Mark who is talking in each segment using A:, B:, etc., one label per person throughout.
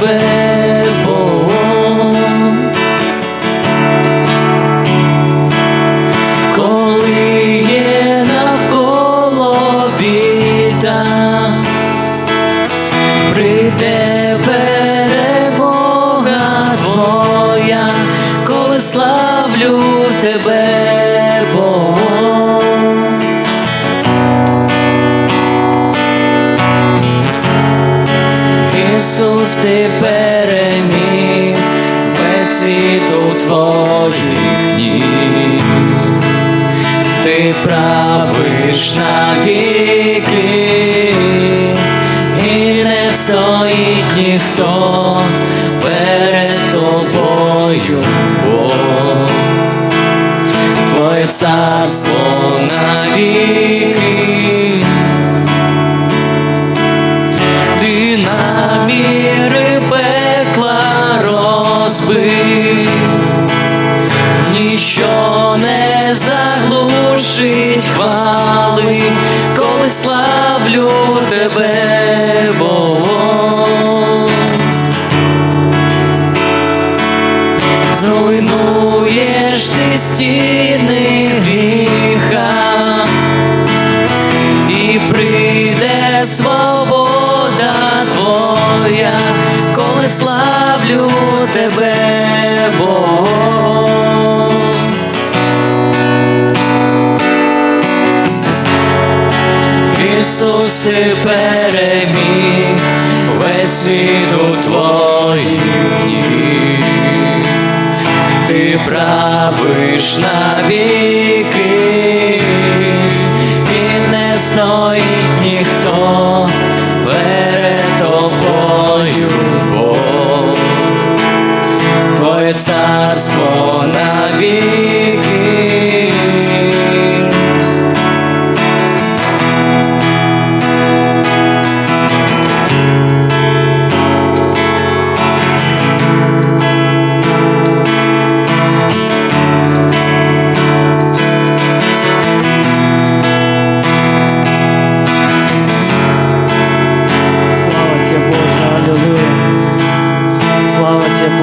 A: тебе, Бог. Коли є навколо біда, прийде перемога твоя, коли славлю тебе, Ісус, ти переміг весь світ у твоїх ніг. Ти правиш навіки, і не стоїть ніхто перед тобою, Бог. Твоє царство навіки. Славлю тебе, Бог. Зруйнуєш ти стіни гріха, і прийде свобода твоя, коли славлю тебе, Ісус ти переміг весь світ у твоїх ніг. Ти правиш навіки, і не стоїть ніхто перед тобою, Бог. Твоє царство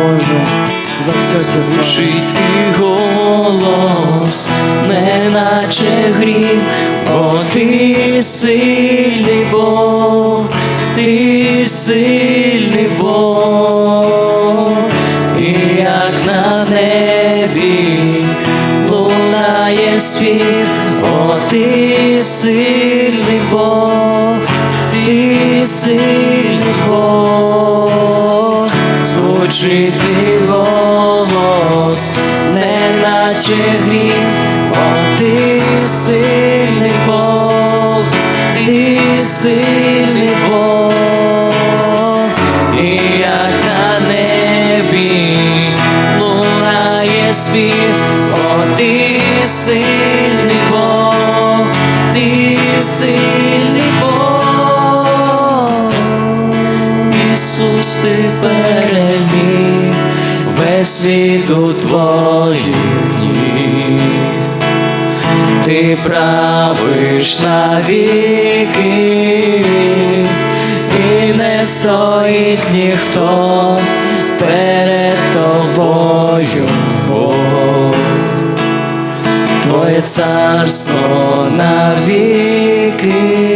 B: Боже, за все слава.
A: Звучить твій голос, неначе грім, бо ти сильний Бог, ти сильний Бог, і як на небі лунає спів, о ти сильний Бог, ти сильний Бог, твій голос, неначе грім, о ти сильний Бог, ти сильний Бог, і як на небі лунає спів, о ти сильний Ісус, ти переміг весь світ у твоїх ніг. Ти правиш навіки, і не стоїть ніхто перед тобою. Твоє царство навіки.